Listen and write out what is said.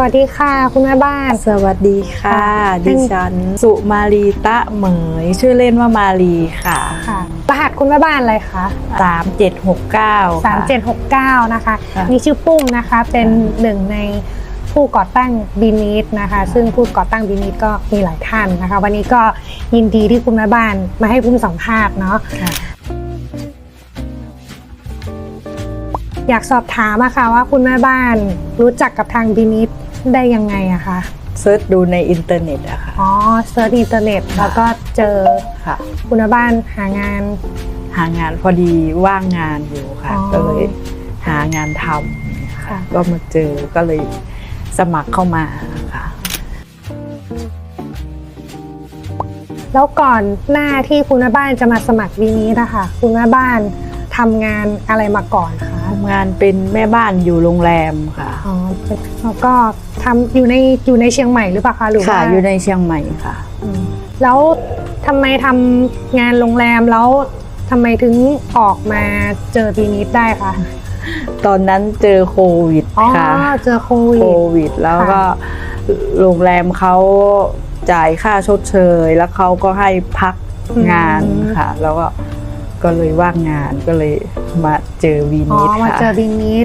สวัสดีค่ะ คุณแม่บ้าน สวัสดีค่ะค่ะดิฉัน สุมารีตะเหมย ชื่อเล่นว่ามารีค่ะค่ะรหัสคุณแม่บ้านอะไรคะสามเจ็ดหกเก้า3769 นะคะค่ะนี่ชื่อปุ้งนะคะ เป็นหนึ่งในผู้ก่อตั้งบีนิดนะคะ ซึ่งผู้ก่อตั้งบีนิดก็มีหลายท่านนะคะ วันนี้ก็ยินดีที่คุณแม่บ้านมาให้พุ่มสัมภาษณ์เนาะค่ะอยากสอบถามอะค่ะว่าคุณแม่บ้านรู้จักกับทางบีนิด ได้ยังไงอะคะเซิร์ชดูในอินเทอร์เน็ตอะค่ะ อ๋อเซิร์ชอินเทอร์เน็ตแล้วก็เจอค่ะ คุณแม่บ้านหางาน หางานพอดีว่างงานอยู่ค่ะ อ๋อก็เลยหางานทำค่ะ ก็มาเจอก็เลยสมัครเข้ามาค่ะ แล้วก่อนหน้าที่คุณแม่บ้านจะมาสมัครบีนี้นะคะคุณแม่บ้านทำงานอะไรมาก่อนคะทำงานเป็นแม่บ้านอยู่โรงแรมค่ะ อ๋อแล้วก็ ทำอยู่ในอยู่ในเชียงใหม่หรือเปล่าคะหรือค่ะว่าอยู่ในเชียงใหม่ค่ะ อืมแล้วทำไมทำงานโรงแรมแล้วทำไมถึงออกมาเจอบีนี้ได้คะตอนนั้นเจอโควิดอ๋อค่ะเจอโควิโคดวิด แล้วค่ะก็โรงแรมเขาจ่ายค่าชดเชย แล้วเขาก็ให้พักงานค่ะ แล้วก็ก็เลยว่างงานก็เลยมาเจอวีอ๋อนิดมาค่ะ เจอบีนี้